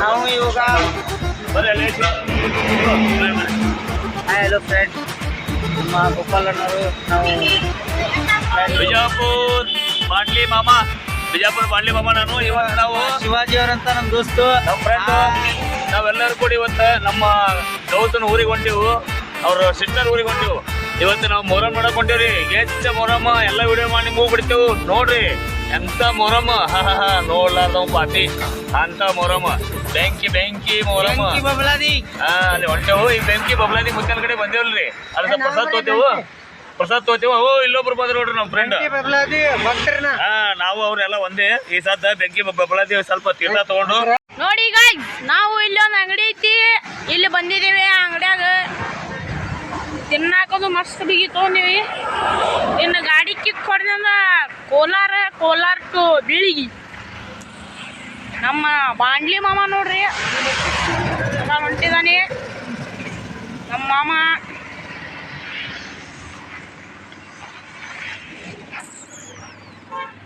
ನಾವು ಇವಾಗ hello friend ನಮ್ಮ ಗೋಪಾಲ್ ಅಣ್ಣವರು ನಾವು ಬಿಜಾಪುರ್ ಬಾಂಡ್ಲಿ ಮಾಮ. ಬಿಜಾಪುರ್ ಬಾಂಡ್ಲಿ ಮಾಮ ನಾನು. ಇವಾಗ ನಾವು ಶಿವಾಜಿ ಅವರಂತ ನಮ್ಮ ದೋಸ್ತು. ನಮ್ಮ ಫ್ರೆಂಡ್ ನಾವೆಲ್ಲರೂ ಕೂಡ ಇವತ್ತು ನಮ್ಮ ಗೌತನ ಊರಿಗೆ ಹೊಂಟಿವು ಅವ್ರ ಸಿಸ್ಟರ್ ಊರಿಗೆ ಹೊಂಟಿವು ಇವತ್ತು ನಾವು ಮೊರಮ್ ನೋಡಕ್ ಹೊಂಟೇವ್ರಿ ಹೆಚ್ಚ ಮೊರಮ್ಮ ಎಲ್ಲ ವಿಡಿಯೋ ಮಾಡಿ ನಿಮಗೂ ಬಿಡ್ತೇವು ನೋಡ್ರಿ ಎಂತ ಮೊರಮ್ಮ. ಹಾ ಹಾ ಹಾ ನೋಡ್ಲಾರ್ದ ಪಾತಿ. ಅಂತ ಮೊಹರಮ್ಮ ಬೆಂಕಿ ಬೆಂಕಿ ಬೆಂಕಿ ಬಬಲಾದಿ. ಹಾ ಅಲ್ಲಿ ಹೊಂಟೆವು ಈ ಬೆಂಕಿ ಬಬ್ಲಾದಿ ಮುತ್ತನ ಕಡೆ ಬಂದೇವಲ್ರಿ. ಅದ್ರ ಪ್ರಸಾದ್ ತೋತೇವು. ಪ್ರಸಾದ್ ತೋತೇವು. ಓ ಇಲ್ಲೊಬ್ರು ಬಂದ್ರು ನೋಡ್ರಿ ನಮ್ಮ ಫ್ರೆಂಡ್ ಹಾ ನಾವು ಅವ್ರೆಲ್ಲ ಒಂದೇ. ಈ ಸದ್ದ ಬೆಂಕಿ ಬಬ್ಲಾದಿ ಸ್ವಲ್ಪ ತೀರ್ಥ ತಗೊಂಡು. ನೋಡಿ ಗಾಯ್ಸ್ ನಾವು ಇಲ್ಲಿ ಒಂದು ಅಂಗಡಿ ಐತಿ. ಇಲ್ಲಿ ಬಂದಿದ್ದೀವಿ ಅಂಗಡಿಯಾಗ ಅಂಗಡ್ಯಾಗ. ತಿನ್ನಾಕೋದು ಮಸ್ತ್ ಬಿಗಿ ತಗೊಂಡಿವಿ. ಇನ್ನು ಗಾಡಿ ಕಿಕ್ ಹೊಡೆದ ಕೋಲಾರ ಕೋಲಾರ ಟು ಬೀಳಿಗಿ. ನಮ್ಮ ಬಾಂಡ್ಲಿ ಮಾಮ ನೋಡ್ರಿ. ಎಲ್ಲ ಹೊಂಟಿದಾನೆ. ನಮ್ಮ ಮಾಮ.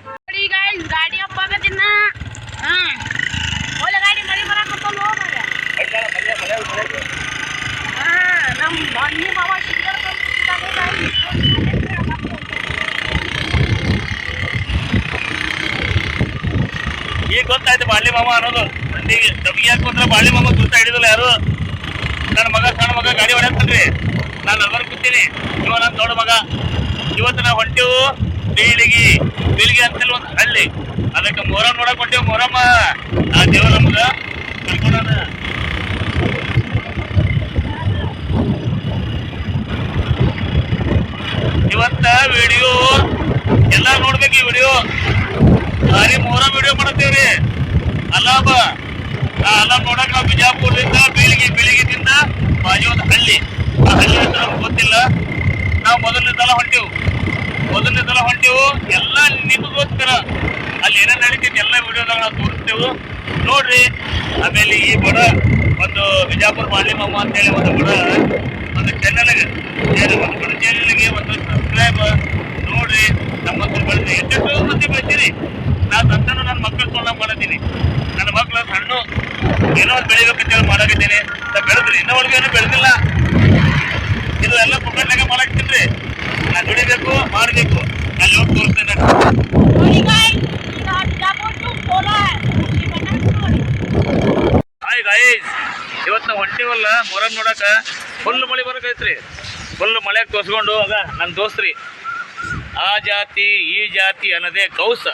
ನೋಡಿ ಗಾಯ್ಸ್ ಗಾಡಿ ಹಬ್ಬಾಗತ್ತಿನ ಹಾ. ಒಳ್ಳೆ ಗಾಡಿ ಮರಿ ಬರಾಕತ್ತಲ್ಲ ಹೋಗ್ರಿ ಹಾ, ನಮ್ಮ ಬಾಂಡ್ಲಿ ಮಾಮ ಸಿಗ್ನಲ್ ಬಂದಿದ್ದಾನೆ ಗಾಡಿ ಈಗ ಗೊತ್ತಾಯ್ತು ಬಾಳ್ಳಿ ಮಾಮ ಅನ್ನೋದು. ಈಗ ನಮ್ಗೆ ಯಾಕೆ ಗೊತ್ತಿಲ್ಲ, ಬಾಳ್ಳಿ ಮಾಮ ಗುರುತ ಹಿಡಿದಿಲ್ಲ ಯಾರು? ನನ್ನ ಮಗ, ಸಣ್ಣ ಮಗ ಗಾಡಿ ಹೊಡ್ಯಾಕ್ತಾನ್ರಿ ನಾನು ಅಲ್ವರ್ ಕೂತೀನಿ. ಇವ ನನ್ನ ದೊಡ್ಡ ಮಗ. ಇವತ್ತು ನಾವು ಹೊಂಟೇವು ಬೀಳಿಗಿ. ಬೀಳಿಗಿ ಅಂತೇಳಿ ಒಂದು ಹಳ್ಳಿ. ಅದಕ್ಕೆ ಮೊರ ನೋಡಕ್ ಹೊಂಟೇವು. ಮೊಹರಮ್ಮ ಆ ದೇವ್ರ ನಮ್ಗೆ ಕರ್ಕೊಂಡ ಇವತ್ತ ವಿಡಿಯೋ ಎಲ್ಲ ನೋಡ್ಬೇಕು ಈ ವಿಡಿಯೋ. ಭಾರಿ ಮೂರ ವಿಡಿಯೋ ಮಾಡತ್ತೇವ್ರಿ. ಅಲಾಬ ಆ ಅಲಾಬ್ ನೋಡಕ್ ನಾವು ಬಿಜಾಪುರದಿಂದ ಬೀಳಿಗೆ, ಬೀಳಿಗೆದಿಂದ ಬಾಜು ಒಂದು ಹಳ್ಳಿ ಆ ಹಳ್ಳಿ ಅಂತ ನಮ್ಗೆ ಗೊತ್ತಿಲ್ಲ. ನಾವು ಮೊದಲನೇ ಸಲ ಹೊಂಟೇವು. ಮೊದಲನೇ ಸಲ ಹೊಂಟೇವು. ಎಲ್ಲ ನಿಮಗೋಸ್ಕರ ಅಲ್ಲಿ ಏನೇನು ನಡೀತೈತಿ ಎಲ್ಲ ವಿಡಿಯೋದಾಗ ನಾವು ತೋರಿಸ್ತೇವು. ನೋಡ್ರಿ, ಆಮೇಲೆ ಈ ಬಡ ಒಂದು ಬಿಜಾಪುರ ಮಾಲಿಮಮ್ಮ ಅಂತೇಳಿ ಒಂದು ಬಡ ಒಂದು ಚಾನಲ್ಗೆ ಒಂದು ಬಡ ಚಾನಲ್ಗೆ ಒಂದು ಸಬ್ಸ್ಕ್ರೈಬ್ ನೋಡ್ರಿ, ನಮ್ಮ ಎಷ್ಟೆಷ್ಟು ಮಂದಿ ಬೆಳಿತೀರಿ ನಾ ತಂದನು ನನ್ನ ಮಕ್ಕಳು ತೊಗೊಂಡು ಮಾಡತ್ತೀನಿ ನನ್ನ ಮಕ್ಕಳು ಸಣ್ಣ ಏನೋ ಒಂದು ಬೆಳಿಬೇಕಂತೇಳಿ ಮಾಡಕತ್ತೀನಿ. ನಾ ಬೆಳೆದ್ರಿ ಇನ್ನೊಳಗೆ ಏನೂ ಬೆಳೆದಿಲ್ಲ. ಇದು ಎಲ್ಲ ಪುಕ್ಕಟ್ನಾಗ ಮಾಡಾಕ್ತೀನಿ ನಾ ದುಡಿಬೇಕು ಮಾಡಬೇಕು. ಅಲ್ಲಿ ಹೋಗಿ ತೋರಿಸ್ತೇನೆ ಹಾಯ್ ಗಾಯ್ಸ್ ಇವತ್ತು ನಾವು ಹೊಂಟಿವಲ್ಲ ಮೊರಂ ನೋಡಕ. ಫುಲ್ ಮಳೆ ಬರಕೈತ್ರಿ. ಫುಲ್ ಮಳೆಗೆ ತೋರಿಸ್ಕೊಂಡು ಆಗ ನನ್ನ ದೋಸ್ತ್ರಿ. ಆ ಜಾತಿ ಈ ಜಾತಿ ಅನ್ನೋದೇ ಕೌಸ.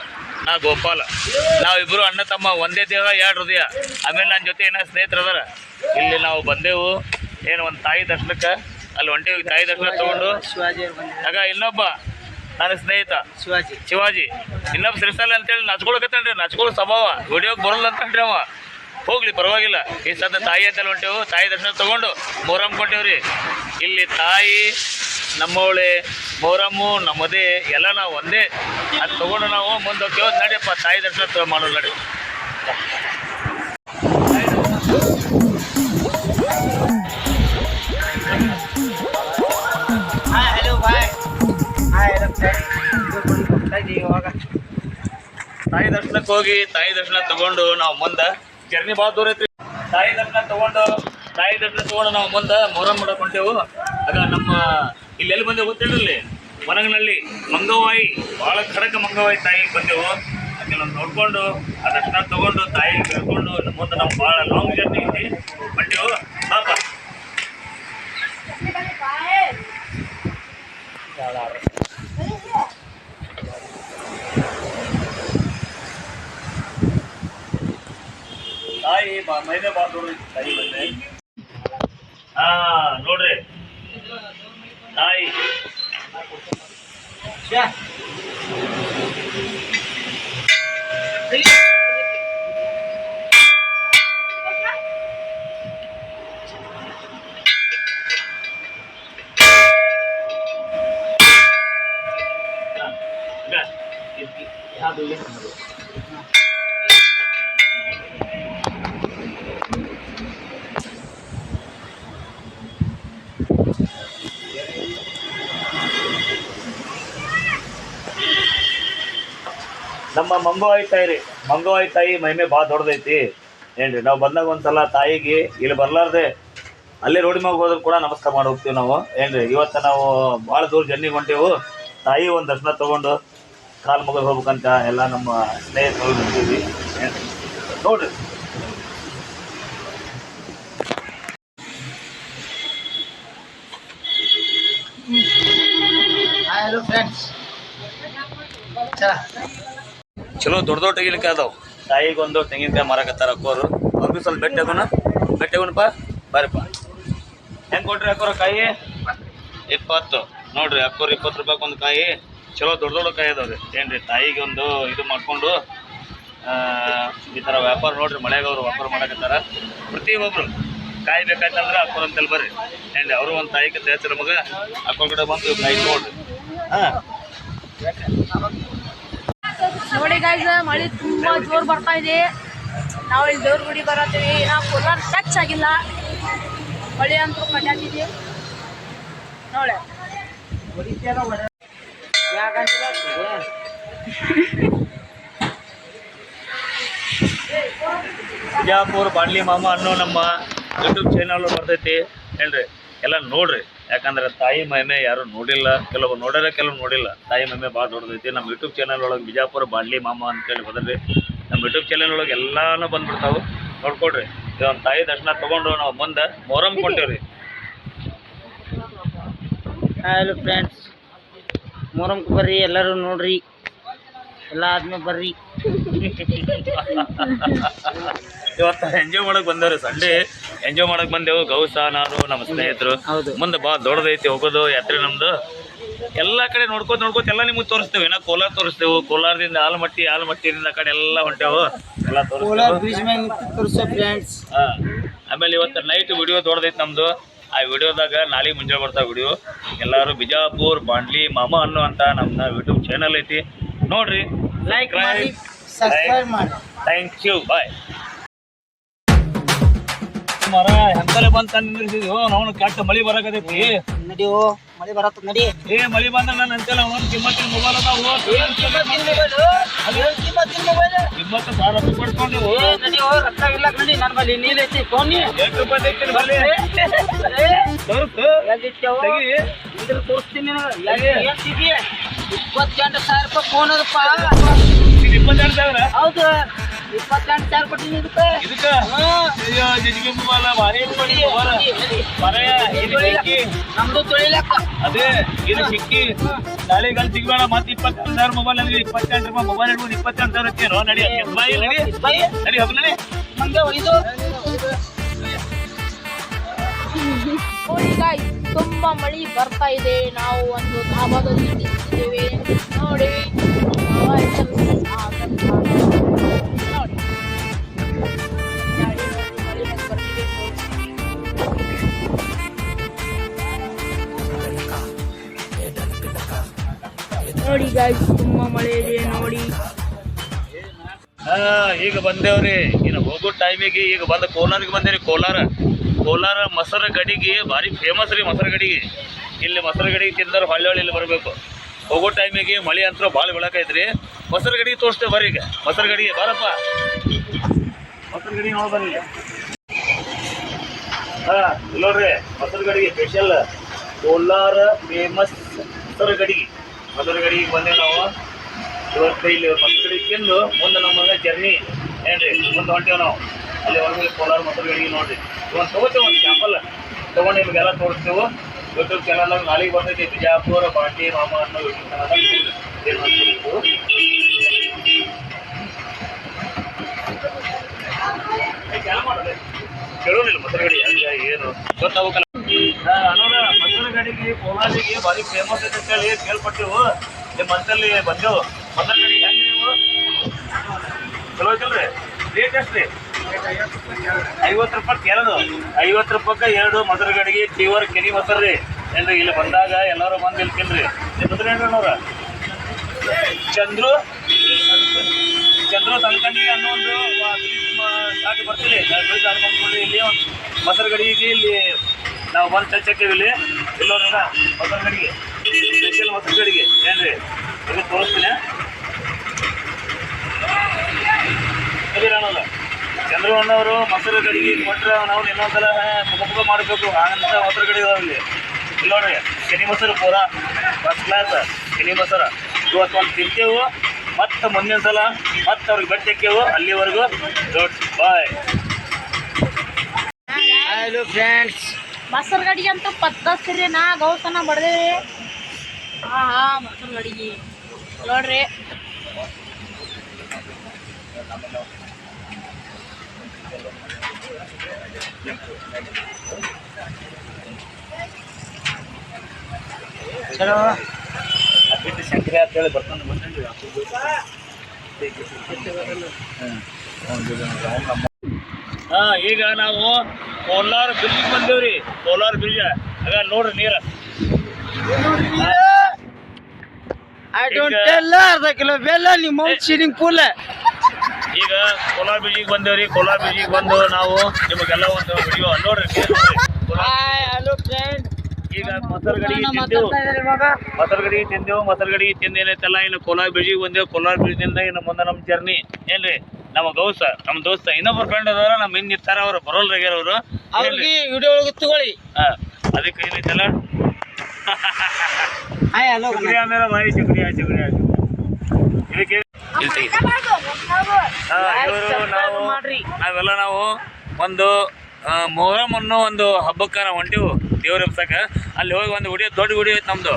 ನಾ ಗೋಪಾಲ. ನಾವಿಬ್ರು ಅಣ್ಣ ತಮ್ಮ ಒಂದೇ ದೇಹ ಎರಡು ಹೃದಯ. ಆಮೇಲೆ ನನ್ನ ಜೊತೆ ಏನೋ ಸ್ನೇಹಿತರು ಅದಾರ? ಇಲ್ಲಿ ನಾವು ಬಂದೆವು. ಏನು ಒಂದು ತಾಯಿ ದರ್ಶನಕ್ಕೆ? ಅಲ್ಲಿ ಹೊಂಟೇವಿ ತಾಯಿ ದರ್ಶನ ತಗೊಂಡು. ಆಗ ಇನ್ನೊಬ್ಬ ನನ್ನ ಸ್ನೇಹಿತ. ಶಿವಾಜಿ. ಶಿವಾಜಿ ಇನ್ನೊಬ್ಬ ಶ್ರೀಸ್ಥಳ ಅಂತೇಳಿ ನಚ್ಕೊಳಕತ್ತನ್ರಿ ನಚ್ಕೊಳ್ಳೋ ಸ್ವಭಾವ. ವಿಡಿಯೋಗೆ ಬರಲ್ಲ ಅಂತಂದ್ರಿ ಅವ. ಹೋಗ್ಲಿ ಪರವಾಗಿಲ್ಲ. ಈ ಸದ್ದ ತಾಯಿ ಅಂತೇಳಿ ಹೊಂಟೇವು. ತಾಯಿ ದರ್ಶನ ತಗೊಂಡು ಮೊಹರಂ ಕೊಟ್ಟೇವ್ರಿ. ಇಲ್ಲಿ ತಾಯಿ ನಮ್ಮವಳೆ ಮೊಹರಮ್ಮು ನಮ್ಮದೇ ಎಲ್ಲ ನಾವು ಒಂದೇ. ಅದು ತಗೊಂಡು ನಾವು ಮುಂದೆ ಹೋಗ್ತೇವೆ ನಡಿಯಪ್ಪ ತಾಯಿ ದರ್ಶನ ಮಾಡೋಣ ನಡಿ ತಾಯಿ ದರ್ಶನಕ್ಕೆ ಹೋಗಿ ತಾಯಿ ದರ್ಶನ ತಗೊಂಡು ನಾವು ಮುಂದೆ ಜರ್ನಿ ಭಾಳ ದೂರ ಐತ್ರಿ. ತಾಯಿ ದರ್ಶನ ತಗೊಂಡು ತಾಯಿ ದರ್ಶನ ತಗೊಂಡು ನಾವು ಮುಂದೆ ಮೊಹರಂ ಮಾಡಕ್ ಹೊಂಟೇವು. ಆಗ ನಮ್ಮ ಇಲ್ಲಿ ಎಲ್ಲಿ ಬಂದೆ ಗೊತ್ತಿರಲಿ ಹೊರಗಿನಲ್ಲಿ ಮಂಗವಾಯಿ ಭಾಳ ಖಡಕ ಮಂಗವಾಯಿ ತಾಯಿಗೆ ಬಂದೆವು. ಅದನ್ನ ನೋಡ್ಕೊಂಡು ದರ್ಶನ ತಗೊಂಡು ತಾಯಿ ಕರ್ಕೊಂಡು ಮುಂದೆ ನಾವು ಭಾಳ ಲಾಂಗ್ ಜರ್ನಿ ಐತಿ ಬಂದೆವು. ಪಾಪ ತಾಯಿ ಮೈದೆ ಬಾ ತಾಯಿ ಬಂದೆ. ಹಾ ನೋಡ್ರಿ. ತಾಯಿ ಶ್ಯಾ. ಹಾ, ಈಗ ಇದು ಯಾವ್ದು ಏನು ಮಾಡೋದು? ನಮ್ಮ ಮಂಗವಾಯಿ ತಾಯಿ ರೀ. ಮಂಗವಾಯಿ ತಾಯಿ ಮಹಿಮೆ ಭಾಳ ದೊಡ್ಡದೈತಿ. ಏನ್ರಿ, ನಾವು ಬಂದಾಗ ಒಂದ್ಸಲ ತಾಯಿಗೆ ಇಲ್ಲಿ ಬರ್ಲಾರ್ದೆ, ಅಲ್ಲೇ ರೋಡಿ ಮ್ಯಾಗ ಹೋದ್ರು ಕೂಡ ನಮಸ್ಕಾರ ಮಾಡಿ ಹೋಗ್ತೀವಿ ನಾವು. ಏನ್ರಿ, ಇವತ್ತು ನಾವು ಭಾಳ ದೂರ ಜರ್ನಿ ಹೊಂಟೇವು. ತಾಯಿ ಒಂದು ದರ್ಶನ ತಗೊಂಡು ಕಾಲು ಮುಗಿದು ಹೋಗ್ಬೇಕಂತ ಎಲ್ಲ ನಮ್ಮ ಸ್ನೇಹಿತರು ನೋಡಿರಿ. ನೋಡ್ರಿ ಹಲೋ ಫ್ರೆಂಡ್ಸ್ ಚಲ. ಚಲೋ ದೊಡ್ಡ ದೊಡ್ಡ ತೆಗಿಲಿಕ್ಕೆ ಅದಾವ. ತಾಯಿಗೊಂದು ತೆಂಗಿನಕಾಯಿ ಮಾರಕತ್ತಾರ ಅಕ್ಕೋರು. ಅವ್ರಿಗೆ ಸ್ವಲ್ಪ ಬೆಟ್ಟ ಆಗೋಣ ಬೆಟ್ಟ ಬರ್ರಿಪ್ಪ ಹೆಂಗೆ ಕೊಟ್ರಿ ಅಕ್ಕೋರ ಕಾಯಿ? ಇಪ್ಪತ್ತು. ನೋಡ್ರಿ, ಅಕ್ಕೋರು ಇಪ್ಪತ್ತು ರೂಪಾಯಿ ಒಂದು ಕಾಯಿ. ಚಲೋ ದೊಡ್ಡ ದೊಡ್ಡ ಕಾಯಿ ಅದಾವ್ರಿ. ಏನ್ರಿ ತಾಯಿಗೆ ಒಂದು ಇದು ಮಾಡ್ಕೊಂಡು ಈ ಥರ ವ್ಯಾಪಾರ ನೋಡ್ರಿ ಮಳೆಗವ್ರು ವ್ಯಾಪಾರ ಮಾಡಕತ್ತಾರ. ಪ್ರತಿಯೊಬ್ಬರು ಕಾಯಿ ಬೇಕಾಯ್ತಂದ್ರೆ ಅಕ್ಕೋರ್ ಅಂತೇಳಿ ಬರ್ರಿ. ಏನ್ರಿ, ಅವರು ಒಂದು ತಾಯಿಗೆ ಹೇಳ್ತಾರೆ ಮಗ, ಅಕ್ಕೋರ್ ಕಡೆ ಬಂದು ಕಾಯಿ ನೋಡ್ರಿ ಹಾಂ. ನೋಡಿ ಗೈಸ್ ಮಳೆ ತುಂಬಾ ಜೋರ್ ಬರ್ತಾ ಇದೆ. ನಾವು ಇಲ್ಲಿ ದೇವ್ರ ಗುಡಿ ಬರತ್ತೀವಿ. ನಾವು ಕೋಲಾರ ಟಚ್ ಆಗಿಲ್ಲ. ಮಳೆ ಅಂತೂ ಕಟ್ಟಾಕಿದೆ ನೋಡಿ. ಬಿಜಾಪುರ್ ಬಾಂಡ್ಲಿ ಮಾಮ ಅನ್ನೋ ನಮ್ಮ ಯೂಟ್ಯೂಬ್ ಚಾನಲ್ ಬರ್ತೈತಿ. ಹೇಳ್ರಿ, ಎಲ್ಲ ನೋಡ್ರಿ. ಯಾಕಂದ್ರೆ ತಾಯಿ ಮಹಿಮೆ ಯಾರು ನೋಡಿಲ್ಲ ಕೆಲವು ನೋಡ್ಯಾರ ಕೆಲವು ನೋಡಿಲ್ಲ. ತಾಯಿ ಮಹಿಮೆ ಭಾಳ ದೊಡ್ಡದೈತಿ. ನಮ್ಮ ಯೂಟ್ಯೂಬ್ ಚಾನಲ್ ಒಳಗೆ ಬಿಜಾಪುರ ಬಾಡ್ಲಿ ಮಾಮ ಅಂತೇಳಿ ಬದಲ್ರಿ ನಮ್ಮ ಯೂಟ್ಯೂಬ್ ಚಾನಲ್ ಒಳಗೆ ಎಲ್ಲಾನು ಬಂದ್ಬಿಡ್ತಾವು. ನೋಡ್ಕೊಡ್ರಿ. ಇದೊಂದು ತಾಯಿ ದರ್ಶನ ತಗೊಂಡು ನಾವು ಮುಂದೆ ಮೊಹರಂ ಕೊಟ್ಟೇವ್ರಿ. ಹಲೋ ಫ್ರೆಂಡ್ಸ್ ಮೊರಮ್ಗೆ ಬರ್ರಿ ಎಲ್ಲರೂ ನೋಡ್ರಿ. ಎಲ್ಲ ಆದ್ಮೇಲೆ ಬರ್ರಿ. ಇವತ್ತು ಎಂಜಾಯ್ ಮಾಡಕ್ ಬಂದೇವ್ರಿ ಸಂಡೇ ಎಂಜಾಯ್ ಮಾಡಕ್ ಬಂದೆವು. ಗೌಸ ನಾನು ನಮ್ಮ ಸ್ನೇಹಿತರು. ಮುಂದೆ ಬಾ ದೊಡ್ಡದೈತಿ ಹೋಗೋದು ಯಾತ್ರೆ ನಮ್ದು. ಎಲ್ಲಾ ಕಡೆ ನೋಡ್ಕೋತ ನೋಡ್ಕೋತ ಎಲ್ಲ ನಿಮ್ಗೆ ತೋರಿಸ್ತೇವೆ. ಇನ್ನ ಕೋಲಾರ ತೋರಿಸ್ತೇವೆ. ಕೋಲಾರದಿಂದ ಆಲಮಟ್ಟಿ ಆಲಮಟ್ಟಿಯಿಂದ ಆ ಕಡೆ ಎಲ್ಲ ಹೊಂಟೇವು. ಎಲ್ಲ ಫ್ರೆಂಡ್ಸ್ ಆಮೇಲೆ ಇವತ್ತು ನೈಟ್ ವಿಡಿಯೋ ದೊಡ್ಡದೈತಿ ನಮ್ದು. ಆ ವಿಡಿಯೋದಾಗ ನಾಳೆ ಮುಂಜಾನೆ ಬರ್ತಾವ ವಿಡಿಯೋ ಎಲ್ಲರೂ ಬಿಜಾಪುರ್ ಬಾಂಡ್ಲಿ ಮಾಮ ಅನ್ನೋ ಅಂತ ನಮ್ಮ ಯೂಟ್ಯೂಬ್ ಚಾನಲ್ ಐತಿ. ನೋಡ್ರಿ ಲೈಕ್ ಮಾಡಿ ಸಬ್ಸ್ಕ್ರೈಬ್ ಮಾಡಿ. ಥ್ಯಾಂಕ್ ಯು ಬಾಯ್ ಮರ ಎಂತಲೇ ಬಂತ ನಿಂದ್ರಿಸಿದ್ವು ನಾವು ಕೆಟ್ಟ ಮಳಿ ಬರಕತೈತಿ ನಡಿಯೋ ಮಳಿ ಬರತ್ತ ನಡಿ. ಏ ಮಳಿ ಬಂದ ನಾನು ಅಂತೆಲ್ಲ ಅವನು ಕಿಮ್ಮತ್ತಿನ ಮೊಬೈಲ್ ಅದಾವು. ಕಿಮ್ಮತ್ತ ಸಾವಿರ ರೂಪಾಯಿ ಕೊಡ್ಕೊಂಡೆವು ನಡಿಯೋ ರೊಕ್ಕ ಇಲ್ಲ ನಡಿ ನನ್ನ ಬಲ್ಲಿ ನೀರೈತಿ ಫೋನ್ ಎಷ್ಟು ರೂಪಾಯಿ ತೆಗ್ತೀನಿ ಬಲ್ಲಿ ತೋರ್ಸು. ತೆಗಿ. ಇದ್ರ ತೋರಿಸ್ತೀನಿ ಇಪ್ಪತ್ತೆಂಟು ಸಾವಿರ ರೂಪಾಯಿ ಫೋನ್ ಅದಪ್ಪ. ಇಪ್ಪತ್ತೆಂಟು ಸಾವಿರ? ಹೌದು. ಇಪ್ಪತ್ತೆಂಟು ಸಾವಿರ ಕೊಟ್ಟಿನಿ ಇದಕ್ಕೆ. ಇದಕ್ಕ? ಅಯ್ಯೋ ಜಿಜಿಗೆ ಮೊಬೈಲ್ ಭಾರಿ ಇಟ್ಕೊಳ್ಳಿ ಮೊಬೈಲ್ ಮರೆಯ ಇದು ಸಿಕ್ಕಿ ನಮ್ದು ತೊಳಿಲಕ್ಕ ಅದೇ ಇದು ಸಿಕ್ಕಿ ನಾಳೆ ಗಲ್ ಸಿಗ್ಬೇಡ ಮತ್ತೆ ಇಪ್ಪತ್ತೆರಡು ಸಾವಿರ ಮೊಬೈಲ್ ನನಗೆ ಇಪ್ಪತ್ತೆಂಟು ರೂಪಾಯಿ ಮೊಬೈಲ್ ಇಡ್ಬೋದು ಇಪ್ಪತ್ತೆಂಟು ಸಾವಿರ ಹಚ್ಚೇನೋ ನಡಿ ಬಾಯಿ ನಡಿ. ಬೈ ನಡಿ ಹೋಗಿ ನಡಿ. ಮಂಗೆ ಒಯ್ದು. ನೋಡಿ ಗಾಯ್ಸ್ ತುಂಬಾ ಮಳಿ ಬರ್ತಾ ಇದೆ. ನಾವು ಒಂದು ಧಾಬಾದಲ್ಲಿ ನಿಂತಿದ್ದೇವೆ. ನೋಡಿ ಆ ಹೆಸರು ಆಗಲ್ ಧಾಬಾ. ನೋಡಿ ನೋಡಿ ಗಾಯ್ಸ್ ತುಂಬಾ ಮಳೆ ಇದೆ ನೋಡಿ. ಈಗ ಬಂದೇವ್ರಿ. ಇನ್ನು ಹೋಗೋ ಟೈಮಿಗೆ ಈಗ ಬಂದ ಕೋಲಾರಿಗೆ ಬಂದೇರಿ ಕೋಲಾರ. ಕೋಲಾರ ಮೊಸರು ಗಡಿಗೆ ಭಾರಿ ಫೇಮಸ್ ರೀ ಮೊಸರು ಗಡಿಗೆ. ಇಲ್ಲಿ ಮೊಸರು ಗಡಿಗೆ ತಿಂದ್ರೆ ಹೊಳ್ಳಿ ಇಲ್ಲಿ ಬರಬೇಕು. ಹೋಗೋ ಟೈಮಿಗೆ ಮಳೆ ಅಂತೂ ಭಾಳ ಬೆಳಕೈತ್ರಿ ಮೊಸರು ಗಡಿಗೆ ತೋರಿಸ್ತೇವೆ ಬರ್ರಿ ಈಗ. ಮೊಸರು ಗಡಿಗೆ ಬಾರಪ್ಪ. ಮೊಸರು ಗಡಿಗೆ ನೋಡಿ ಬನ್ನಿ ಈಗ. ಹಾ, ಇಲ್ಲಿ ನೋಡ್ರಿ, ಮೊಸರು ಗಡಿಗೆ ಸ್ಪೆಷಲ್ ಕೋಲಾರ ಫೇಮಸ್ ಮೊಸರು ಗಡಿಗೆ. ಮೊಸರು ಗಡಿಗೆ ಬಂದೇವಿ ನಾವು. ಇವತ್ತು ಇಲ್ಲಿ ಗಡಿಗೆ ತಿಂದು ಮುಂದೆ ನಮಗೆ ಜರ್ನಿ. ಏನ್ರಿ? ಮುಂದೆ ಹೊಂಟೇವು ನಾವು. ಅಲ್ಲಿ ಹೊರಗೆ ಕೋಲಾರ ಮೊಸರು ಗಡಿಗೆ ನೋಡ್ರಿ. ಇವತ್ತು ತಗೋತೇವೆ ಒಂದು ಸ್ಯಾಂಪಲ್ ತೊಗೊಂಡು ನಿಮಗೆಲ್ಲ ತೋರಿಸ್ತೇವೆ. ಯೂಟ್ಯೂಬ್ ಚಾನಲ್ ನಾಳೆಗೆ ಬರ್ತೈತಿ ಬಿಜಾಪುರ ಬಾಟಿ ಮಾಮ ಅನ್ನೋ ಯೂಟ್ಯೂಬ್ ಚಾನಲ್ ಕೇಳೋದಿಲ್ಲ ಮೊಸರು ಗಡಿ ಏನು ಗೊತ್ತಾಗಬೇಕಲ್ಲ. ಗಡಿಗೆ ಕೋಲಾರಿಗೆ ಭಾರಿ ಫೇಮಸ್ ಅಂತ ಹೇಳಿ ಕೇಳ್ಪಟ್ಟೆವು. ನಿಮ್ಮ ಮನಸ್ಸಲ್ಲಿ ಬಂದೆವು. ಮೊದಲ ಕಡೆ ಹೆಂಗೆ ನೀವು? ಚಲೋ ಐತಲ್ರಿ? ರೇಟ್ ಎಷ್ಟು ರೀ? ಐವತ್ತು ರೂಪಾಯಿ ಎರಡು ಐವತ್ತು ರೂಪಾಯಿ ಎರಡು ಮೊಸರು ಗಡಿಗೆ ಪ್ಯೂರ್ ಕೆನಿ ಬರ್ತಾರ್ರಿ ಏನ್ರಿ ಇಲ್ಲಿ ಬಂದಾಗ ಎಲ್ಲರೂ ಬಂದು ಇಲ್ಲಿ ತಿನ್ರಿ ನಿಮ್ಮ ಚಂದ್ರು. ಚಂದ್ರು ತನ್ಕಂಡಿಗೆ ಅನ್ನೋ ಒಂದು ಸ್ಟಾರ್ಟ್ ಬರ್ತೀರಿ ಇಲ್ಲಿ ಒಂದು ಮೊಸರು ಗಡಿಗೆ ಇಲ್ಲಿ ನಾವು ಬಂದು ಟಚ್ ಇಲ್ಲಿ ಇಲ್ಲೋರ ಮೊಸರು ಗಡಿಗೆ ಸ್ಪೆಷಲ್ ಮೊಸರು ಗಡಿಗೆ ಏನ್ರಿ? ಇಲ್ಲಿ ತೋರಿಸ್ತೀನಿ. ಅನ್ನೋದು. ಚಂದ್ರವಣ್ಣವರು ಮೊಸರು ಗಡಿಗೆ ಕೊಟ್ಟರೆ ನಾವು ಇನ್ನೊಂದ್ಸಲ ಸಲ ಮುಖ ಮಾಡಬೇಕು. ಹಾಗಂತ ಮೊಸರು ಇದಾವೆ ಇಲ್ಲಿ. ನೋಡ್ರಿ, ಶನಿ ಮೊಸರು ಪೂರ ಫಸ್ಟ್ ಕ್ಲಾಸ್ ಶನಿ ಮೊಸರು. ಇವತ್ತು ಒಂದು ತಿಂತೇವು, ಮತ್ತೆ ಮುಂದಿನ ಸಲ ಮತ್ತೆ ಅವ್ರಿಗೆ ಬಟ್ಟೆ ಎಕ್ಕೇವು ಅಲ್ಲಿವರೆಗೂ. ದೊಡ್ಡ ಬಾಯ್ ಹಲೋ ಫ್ರೆಂಡ್ಸ್ ಮೊಸರು ಗಡಿಗೆ ಅಂತೂ ಪದ್ದಸ್ರಿ ನಾ ಗೌಸನ ಬಡ್ದೇವಿ ಹಾ ಹಾ ಮೊಸರು ಗಡಿಗೆ ನೋಡ್ರಿ. ಚಲೋ ಶಂಕರಿ ಅಂತೇಳಿ ಬರ್ತಾನೆ ಬಂದ್ರಿ ಹಾ ಈಗ ನಾವು ಕೋಲಾರ ಬ್ರಿಡ್ಜ್ ಬಂದೇವ್ರಿ. ಕೋಲಾರ ಬ್ರಿಡ್ಜ್ ಆಗ ನೋಡ್ರಿ ನೀರ. ಐ ಡೋಂಟ್ ಟೆಲ್ ಅರ್ಧ ಕಿಲೋ ಬೆಲ್ಲ ನಿಮ್ಮ ಸ್ವಿಮ್ಮಿಂಗ್ ಪೂಲ್ ಈಗ ಕೋಲಾರ ಬ್ರಿಡ್ಜಿಗೆ ಬಂದೇವ್ರಿ. ಕೋಲಾರ ಬ್ರಿಡ್ಜಿಗೆ ಬಂದು ನಾವು ನಿಮಗೆಲ್ಲ ಒಂದು ವಿಡಿಯೋ ನೋಡ್ರಿ ಹಾಯ್ ಹಲೋ ಫ್ರೆಂಡ್ಸ್ ಈಗ ಮೊಸರು ಗಡಿಗೆ ತಿಂದೆವು. ಮಸಲ್ಗಡಿಗೆ ಗಡಿಗೆ ತಿಂದೆವು. ತಿಂದೇನೈತೆಲ್ಲ ತಿಂದೇನೈತಲ್ಲ ಇನ್ನು ಕೋಲಾರ ಬ್ರಿಡ್ಜಿಗೆ ಬಂದೇವು. ಕೋಲಾರ ಬ್ರಿಡ್ಜಿಂದ ಇನ್ನು ಮುಂದೆ ನಮ್ಮ ಜರ್ನಿ ಏನ್ರಿ? ನಮ್ಮ ಗೌಸ ನಮ್ಮ ದೋಸ್ತ ಇನ್ನೊಬ್ಬರು ಫ್ರೆಂಡ್ ಅದಾರ ನಮ್ಮ ಹಿಂದೆ ಇರ್ತಾರ ಅವ್ರು ಬರೋಲ್ ಅವರು ಅವ್ರಿಗೆ ವಿಡಿಯೋ ಒಳಗೆ ತಗೊಳ್ಳಿ ಅದಕ್ಕೆ ಏನೈತಲ್ಲ ಹಾಯ್ ಹಲೋ ಶುಕ್ರಿಯಾ ಮೇರಾ ಭಾಯಿ ಶುಕ್ರಿಯಾ ಶುಕ್ರಿಯಾ. ಇದಕ್ಕೆ ಇಲ್ಲಿ ತೆಗಿ. ಹಾ, ಇವರು ನಾವು ಮಾಡ್ರಿ. ನಾವೆಲ್ಲ ನಾವು ಒಂದು ಮೊಹರಮ್ ಮೊಹರಂ ಅನ್ನೋ ಒಂದು ಹಬ್ಬಕ್ಕೆ ನಾವು ಹೊಂಟಿವು ದೇವ್ರ ಹಬ್ಸಕ್ಕೆ ಅಲ್ಲಿ ಹೋಗಿ ಒಂದು ಉಡಿಯೋ ದೊಡ್ಡ ಗುಡಿ ಐತೆ ನಮ್ಮದು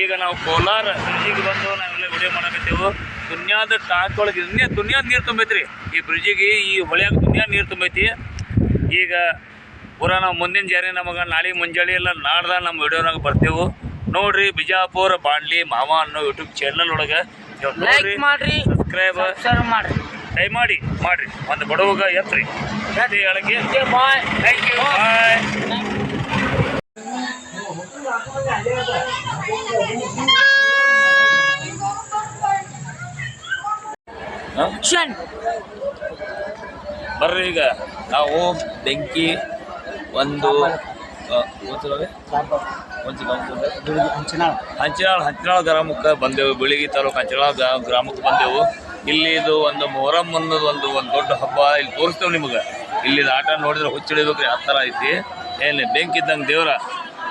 ಈಗ ನಾವು ಕೋಲಾರ ಈಗ ಬಂದು ನಾವೆಲ್ಲ ವಿಡಿಯೋ ಮಾಡಕತ್ತೇವು. ದುನ್ಯಾದ ಒಳಗೆ ಇನ್ನೇ ದುನಿಯಾದ ನೀರು ತುಂಬೈತ್ರಿ. ಈ ಬ್ರಿಡ್ಜಿಗೆ ಈ ಹೊಳ್ಯಾಗ ದುನಿಯಾದ ನೀರು ತುಂಬೈತಿ. ಈಗ ಪೂರ ನಾವು ಮುಂದಿನ ಜಾರಿ ನಮಗೆ ನಾಳೆ ಮುಂಜಾನೆ ಎಲ್ಲ ನಾಡ್ದ ನಮ್ಮ ವಿಡಿಯೋನಾಗ ಬರ್ತೇವೆ. ನೋಡ್ರಿ ಬಿಜಾಪುರ ಬಾಂಡ್ಲಿ ಮಾವ ಅನ್ನೋ ಯೂಟ್ಯೂಬ್ ಚಾನಲ್ ಒಳಗೆ. ಮಾಡ್ರಿ ಸಬ್ಸ್ಕ್ರೈಬ್ ಮಾಡ್ರಿ. ದಯಮಾಡಿ ಮಾಡ್ರಿ. ಒಂದು ಬಡವಗ ಎತ್ರಿ. ಹೇಳಕ್ಕೆ. ಬಾಯ್ ಥ್ಯಾಂಕ್ ಯು ಬಾಯ್ ಬರ್ರಿ ಈಗ. ನಾವು ಬೆಂಕಿ, ಒಂದು. ಹಂಚಿನಾಳ್ ಹಂಚಿನಾಳ್ ಗ್ರಾಮಕ್ಕೆ ಬಂದೆವು. ಬೆಳಿಗ್ಗೆ ತಾಲೂಕು ಹಂಚಿನಾಳ್ ಗ್ರಾ- ಗ್ರಾಮಕ್ಕೆ ಬಂದೆವು. ಇಲ್ಲಿ ಇದು ಒಂದು ಮೊಹರಂ ಅನ್ನೋದು ಒಂದು ಒಂದು ದೊಡ್ಡ ಹಬ್ಬ ಇಲ್ಲಿ ತೋರಿಸ್ತೇವೆ ನಿಮಗೆ. ಇಲ್ಲಿ ಆಟ ನೋಡಿದ್ರೆ ಹುಚ್ಚಿಡಿಬೇಕ್ರಿ, ಆ ಥರ ಐತಿ. ಏನು, ಬೆಂಕಿ ಇದ್ದಂಗೆ ದೇವ್ರ?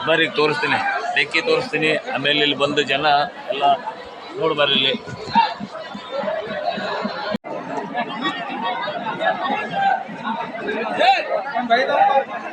ಬರ್ರಿ, ತೋರಿಸ್ತೀನಿ. ಬೆಂಕಿ ತೋರಿಸ್ತೀನಿ. ಆಮೇಲೆ ಇಲ್ಲಿ ಬಂದು ಜನ ಎಲ್ಲ ನೋಡಿ ಬರ್ರಿ ಇಲ್ಲಿ. ಅಲ್ಲಿ ಜಾಸ್ತಿ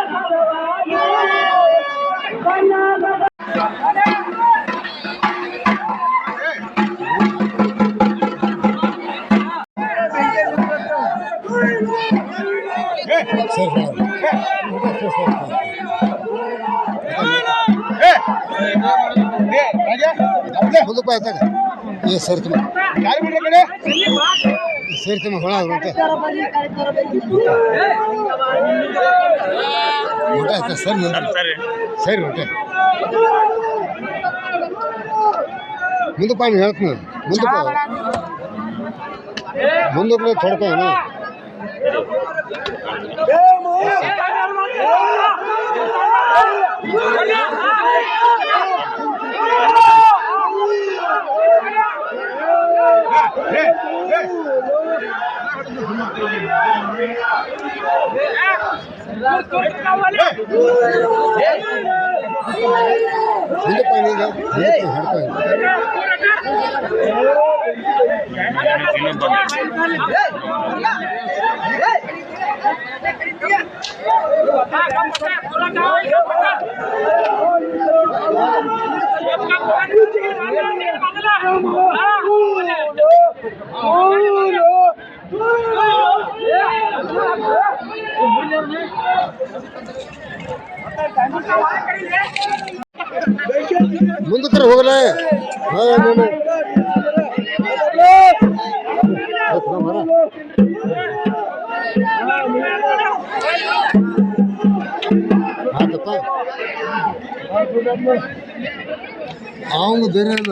ಸೇರ್ತೀನಿ ಸೇರ್ತೀನಿ ಹೊಳ ಹೊಂಟೆ ಊಟ ಆಯ್ತಾ ಸರ್ ಮುಂದೆ ಸರಿ ಸರಿ ಹೊಂಟೆ ಮುಂದಕ್ಕೆ ನಾನು ಹೇಳ್ತೀನಿ ಮುಂದಕ್ಕೆ ಮುಂದಕ್ಕೆ ತೊಡ್ಕೋ Hey! ನೀನು ಹೇಳ್ಕೊ ಇನ್ನೊಂದು ಬಂದು. ಮುಂದಕ್ಕೆ ಹೋಗಲೇ ಆತಪ್ಪ ಅವಂಗ ಬೇರೆ ಅದ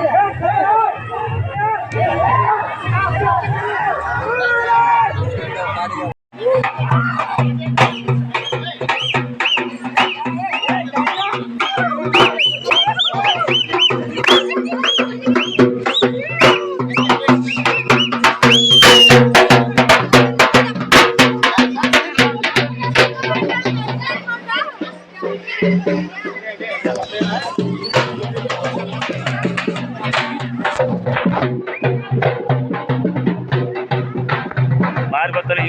ಮಾರಿ ಬರ್ತಾರೆ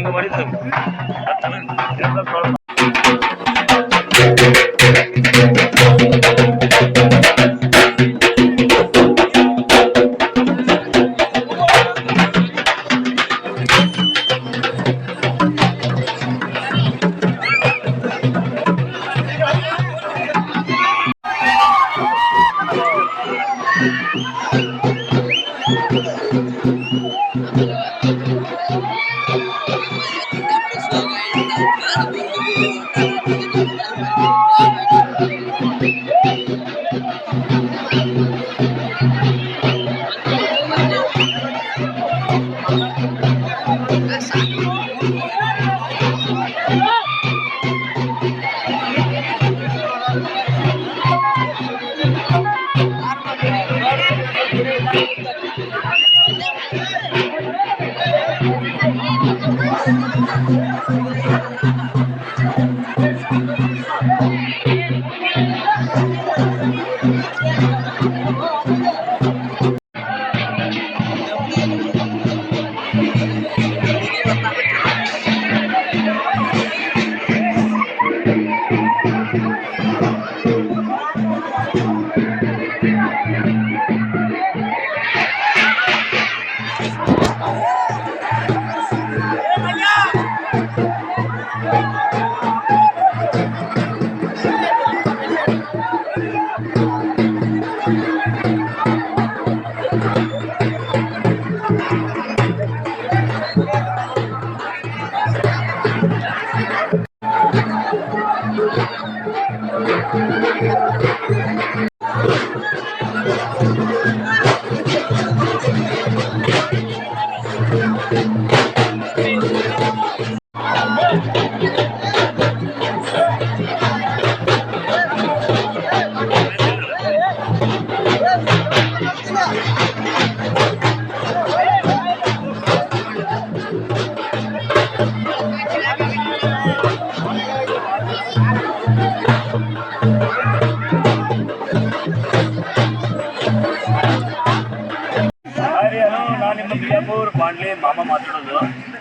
ಹಿಂಗ ಮಾಡಿದ್ದು ಮಾಮ ಮಾತಾಡೋದು.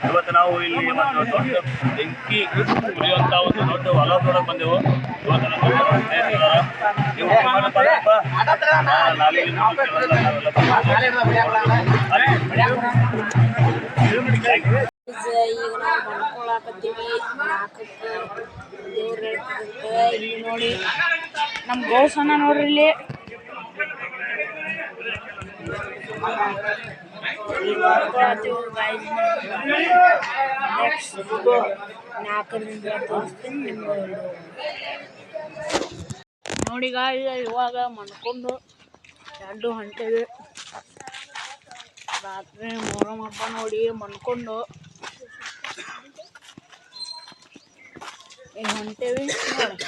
ಇವತ್ತು ನಾವು ಇಲ್ಲಿ ಒಂದು ದೊಡ್ಡ ಬೆಂಕಿ ಉರಿಯುವಂತ ಒಂದು ದೊಡ್ಡ ಹೊಲ ಬಂದೆವು. ಇವತ್ತು ನಮ್ಮ ಈಗ ನಾವು ಮಾಡ್ಕೊಳಕತ್ತೀವಿ ಇಲ್ಲಿ ನೋಡಿ ನಮ್ಮ ಗೋಸನ ನೋಡ್ರಿ ಇಲ್ಲಿ ಮಲ್ಕೊಳತ್ತೀವಿ guys. Next ನಾಲ್ಕರಿಂದ ತೋರಿಸ್ತೀನಿ ನೋಡಿ ಗಾಯ ಇವಾಗ ಮನ್ಕೊಂಡು ಎರಡು ಹೊಂಟೇವಿ ರಾತ್ರಿ ಮೊಹರಂ ಹಬ್ಬ ನೋಡಿ ಮನ್ಕೊಂಡು ಈಗ ಹೊಂಟೇವಿ ನೋಡಿ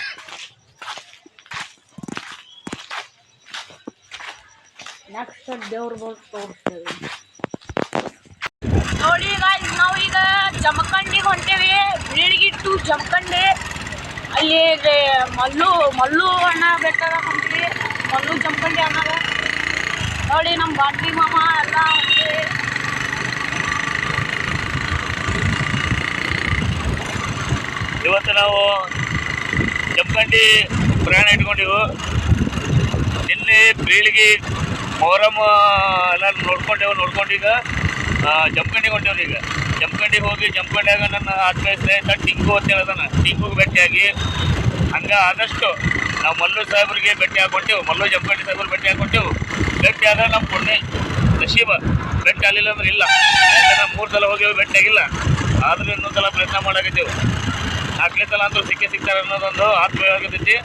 ನೆಕ್ಸ್ಟ್ ದೇವ್ರ ಬಗ್ಗೆ ತೋರಿಸ್ತೇವೆ ನೋಡಿ guys, ನಾವು ಈಗ ಜಮಖಂಡಿಗೆ ಹೊಂಟೇವಿ ಬೀಳಿಗಿ ಟು ಜಮಖಂಡಿ. ಅಲ್ಲಿ ಮಲ್ಲು ಮಲ್ಲು ಅಣ್ಣ ಬೆಟ್ಟದ ಹೊಂಟೀವಿ. ಮಲ್ಲು ಜಮಖಂಡಿ ಅಣ್ಣ ನೋಡಿ ನಮ್ಮ ಬಾಟ್ಲಿ ಮಾಮ ಎಲ್ಲ ಇವತ್ತು ನಾವು ಜಮಖಂಡಿ ಪ್ರಯಾಣ ಇಟ್ಕೊಂಡಿವು. ನಿನ್ನೆ ಬೀಳಿಗೆ ಮೊಹರಮ್ ಎಲ್ಲ ನೋಡ್ಕೊಂಡೇವು, ನೋಡ್ಕೊಂಡೀಗ ಹೊಂಟೇವು ಈಗ. ಹೋಗಿ ಜಮಖಂಡಿಯಾಗ ನನ್ನ ಆತ್ಮೀಯ ಸ್ನೇಹಿತ ಟಿಂಕು ಅಂತ ಹೇಳ್ದಾನ ಟಿಂಕುಗೆ ಭೇಟಿಯಾಗಿ. ಹಂಗ ಆದಷ್ಟು ನಾವು ಮಲ್ಲು ಸಾಹೇಬ್ರಿಗೆ ಭೇಟಿ ಹಾಕೊಂಡೆವು ಮಲ್ಲು ಜಂಪಂಡಿ ಸಾಹೇಬ್ರಿಗೆ ಭೇಟಿ ಹಾಕೊಂಡೆವು ಭೇಟಿ ಆದ್ರೆ ನಮ್ಮ ಪುಣ್ಯ ನಶೀಬ. ಭೇಟಿ ಆಗಲಿಲ್ಲ ಅಂದ್ರೆ ಇಲ್ಲ. ಯಾಕಂದ್ರೆ ಮೂರು ಸಲ ಹೋಗಿ ಭೇಟಿ ಆಗಿಲ್ಲ. ಆದ್ರೂ ಇನ್ನೊಂದು ಸಲ ಪ್ರಯತ್ನ ಮಾಡಾಕತ್ತೇವು. ನಾಲ್ಕನೇ ಸಲ ಅಂತೂ ಸಿಕ್ಕೇ ಸಿಗ್ತಾರೆ ಅನ್ನೋದೊಂದು ಆತ್ಮೀಯವಾಗಿರ್ತೈತಿ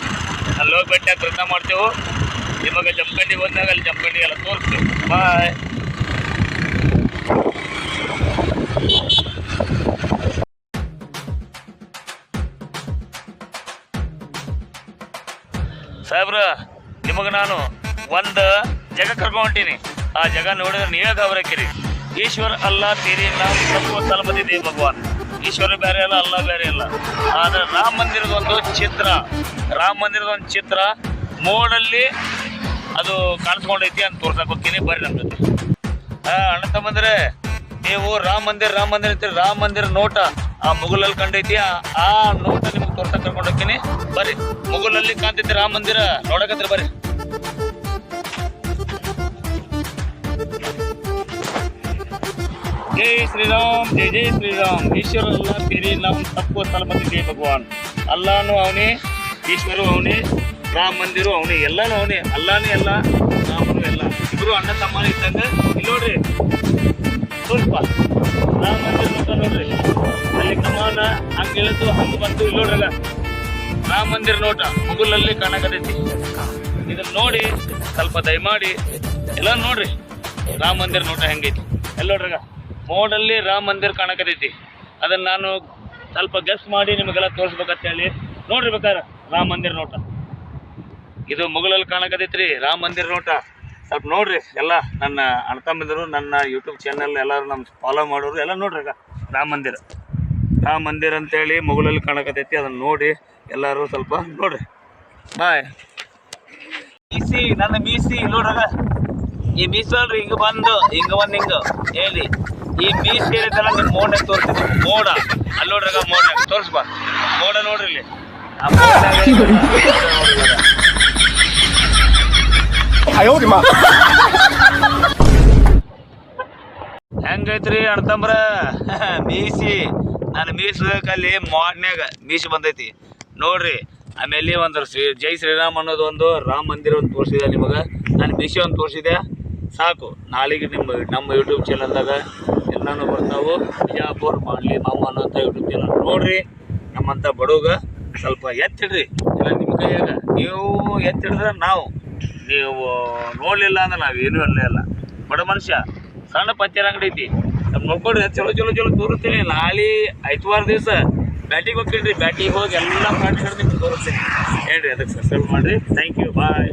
ಅಲ್ಲಿ ಹೋಗಿ ಭೇಟಿಯಾಗಿ ಪ್ರಯತ್ನ ಮಾಡ್ತೇವೆ. ನಿಮಗೆ ಜಂಪಂಡಿ ಹೋದಾಗ ಅಲ್ಲಿ ಜಮಖಂಡಿಗೆಲ್ಲ ತೋರಿಸ್ತೇವೆ. ಬಾಯ್ ಸಾಹೇಬ್ರ, ನಿಮಗೆ ನಾನು ಒಂದು ಜಗ ಕರ್ಕೊಂಡು ಹೊಂಟೀನಿ. ಆ ಜಗ ನೋಡಿದ್ರೆ ನೀವೇ ಗಾಬರಕ್ಕಿರಿ ಈಶ್ವರ ಅಲ್ಲ, ತೀರಿ ನಾವು ತಪ್ಪು ಬಂದಿದ್ದೀವಿ ಭಗವಾನ್. ಈಶ್ವರ ಬೇರೆ ಅಲ್ಲ ಅಲ್ಲ ಬೇರೆ ಅಲ್ಲ. ಆದ್ರೆ ರಾಮ ಮಂದಿರದ ಒಂದು ಚಿತ್ರ, ರಾಮ ಮಂದಿರದ ಒಂದು ಚಿತ್ರ ಮೋಡಲ್ಲಿ ಅದು ಕಾಣಿಸ್ಕೊಂಡೈತಿ ಅಂತ ತೋರ್ಸಕ್ ಹೋಗ್ತೀನಿ, ಬರ್ರಿ ನಮ್ಮ ಜೊತೆ ಹಾ ಅಣ್ಣ ತಮ್ಮಂದ್ರೆ, ನೀವು ರಾಮ ಮಂದಿರ ರಾಮ ಮಂದಿರ ಅಂತೀರಿ, ರಾಮ ಮಂದಿರ ನೋಟ. ಆ ಮುಗುಲಲ್ಲಿ ಕಂಡೈತಿ ಆ ನೋಟ ನಿಮ್ಗೆ ತೋರ್ಸಕ್ ಕರ್ಕೊಂಡು ಹೋಗ್ತೀನಿ. ಬರ್ರಿ. ಮುಗುಲಲ್ಲಿ ಕಾಣ್ತಿದ್ದೆ ರಾಮ ಮಂದಿರ. ನೋಡಕತ್ರಿ ಬರ್ರಿ. ಜೈ ಶ್ರೀರಾಮ್, ಜೈ ಜೈ ಶ್ರೀರಾಮ್. ಈಶ್ವರಲ್ಲ ತಿರಿ ನಮ್ಮ ತಪ್ಪು ತಲಪತಿ ಜೈ ಭಗವಾನ್. ಅಲ್ಲಾನು ಅವನಿ, ಈಶ್ವರು ಅವನಿ, ರಾಮ ಮಂದಿರು ಅವನಿ, ಎಲ್ಲಾನು ಅವನಿ. ಅಲ್ಲಾನೇ ಎಲ್ಲ, ರಾಮನು ಎಲ್ಲ. ಇಬ್ರು ಅಣ್ಣ ತಮ್ಮ ಇದ್ದಂಗೆ. ಇಲ್ಲಿ ನೋಡ್ರಿ. ಸ್ವಲ್ಪ. ರಾಮ ಮಂದಿರ ನೋಡ್ರಿ. ಅಲ್ಲಿ ಹಂಗ ಇಳಿದು ಹಂಗ ಬಂತು ಇಲ್ಲಿ ನೋಡ್ರಲ್ಲ ರಾಮ ಮಂದಿರ ನೋಟ ಮುಗುಲಲ್ಲಿ ಕಾಣಕತೈತಿ ಇದನ್ನ ನೋಡಿ ಸ್ವಲ್ಪ ದಯಮಾಡಿ ಎಲ್ಲ ನೋಡ್ರಿ ರಾಮ ಮಂದಿರ ನೋಟ ಹೆಂಗೈತಿ. ಎಲ್ಲ ನೋಡ್ರಗ ಮೋಡಲ್ಲಿ ರಾಮ ಮಂದಿರ ಕಾಣಕತೈತಿ ಅದನ್ನ ನಾನು ಸ್ವಲ್ಪ ಗೆಸ್ ಮಾಡಿ ನಿಮಗೆಲ್ಲ ತೋರಿಸ್ಬೇಕಂತ ಹೇಳಿ ನೋಡ್ರಿ ಬೇಕಾರೆ ರಾಮ ಮಂದಿರ ನೋಟ. ಇದು ಮುಗುಲಲ್ಲಿ ಕಾಣಕತೈತ್ರಿ ರಾಮ ಮಂದಿರ ನೋಟ. ಸ್ವಲ್ಪ ನೋಡ್ರಿ ಎಲ್ಲ ನನ್ನ ಅಣ್ಣ ತಮ್ಮಂದಿರು, ನನ್ನ ಯೂಟ್ಯೂಬ್ ಚಾನಲ್ ಎಲ್ಲರೂ ನಮ್ಮ ಫಾಲೋ ಮಾಡೋರು ಎಲ್ಲ ನೋಡ್ರಿ ಈಗ ರಾಮ ಮಂದಿರ. ರಾಮ ಮಂದಿರ ಅಂತೇಳಿ ಮುಗುಲಲ್ಲಿ ಕಾಣಕತೈತಿ ಅದನ್ನ ನೋಡಿ ಎಲ್ಲರೂ ಸ್ವಲ್ಪ ನೋಡ್ರಿ. ಬಾಯ್. ಮೀಸಿ ನನ್ನ ಮೀಸಿ ನೋಡ್ರಾಗ. ಈ ಮೀಸಲ್ರಿ ಹಿಂಗೆ ಬಂದು ಹಿಂಗೆ ಬಂದು ಹಿಂಗೆ. ಹೇಳಿ. ಈ ಮೀಸಿ ಹೇಳಿದಲ್ಲ ನಿಮ್ ಮೋಡ ತೋರಿಸ್ತೀನಿ ಮೋಡ. ಅಲ್ಲಿ ನೋಡ್ರಾಗ ಮೋಡ ತೋರಿಸ್ಬಾ ಮೋಡ ನೋಡ್ರಿ ಇಲ್ಲಿ. ಆ ಹೆಂಗೈತ್ರಿ ಅಣ್ತಂಬ್ರ ಮೀಸಿ. ನಾನು ಅಲ್ಲಿ ಮಾಡ್ನ್ಯಾಗ ಮೀಸಿ ಬಂದೈತಿ. ನೋಡ್ರಿ, ಆಮೇಲೆ ಒಂದು ಶ್ರೀ, ಜೈ ಶ್ರೀರಾಮ್ ಅನ್ನೋದು ಒಂದು ರಾಮ ಮಂದಿರ ಒಂದು ತೋರಿಸಿದೆ ನಿಮಗೆ. ನಾನು ಮೀಸಿ ಒಂದು ತೋರಿಸಿದೆ. ಸಾಕು, ನಾಳೆಗೆ ನಿಮ್ಮ, ನಮ್ಮ ಯೂಟ್ಯೂಬ್ ಚಾನಲ್ದಾಗ ಎಲ್ಲಾನು ಬರ್ತಾವು. ಬಿಜಾಪುರ್, ಮಾಡಲಿ, ಮಾಮ ಅನ್ನೋಂಥ ಯೂಟ್ಯೂಬ್ ಚಾನಲ್ ನೋಡ್ರಿ, ನಮ್ಮಂಥ ಬಡವ್ಗ ಸ್ವಲ್ಪ ಎತ್ತಿಡ್ರಿ. ಇಲ್ಲ ನಿಮ್ಮ ಕೈಯಾಗ. ನೀವು ಎತ್ತಿಡಿದ್ರೆ ನಾವು, ನೀವು ನೋಡಲಿಲ್ಲ ಅಂದ್ರೆ ನಾವು ಏನೂ ಅಲ್ಲೇ ಅಲ್ಲ ಬಡ ಮನುಷ್ಯ. ಸಣ್ಣ ಪಂಚರ್ ಅಂಗಡಿ ಐತಿ. ನಮ್ ನೋಡ್ಕೊಡ್ರಿ ಚಲೋ ಚಲೋ ಚಲೋ ತೋರಿಸ್ತೀನಿ. ನಾಳೆ ಐತವಾರ ದಿವಸ ಬ್ಯಾಟಿಗೆ ಹೋಗ್ತೀನಿ ಬ್ಯಾಟಿಗೆ ಹೋಗಿ ಎಲ್ಲ ಫ್ರೆಂಡ್ಸ್ ನಿಮ್ಗೆ ತೋರಿಸ್ತೀನಿ. ಹೇಳ್ರಿ ಅದಕ್ಕೆ ಸಬ್ಸ್ಕ್ರೈಬ್ ಮಾಡಿರಿ. Thank you bye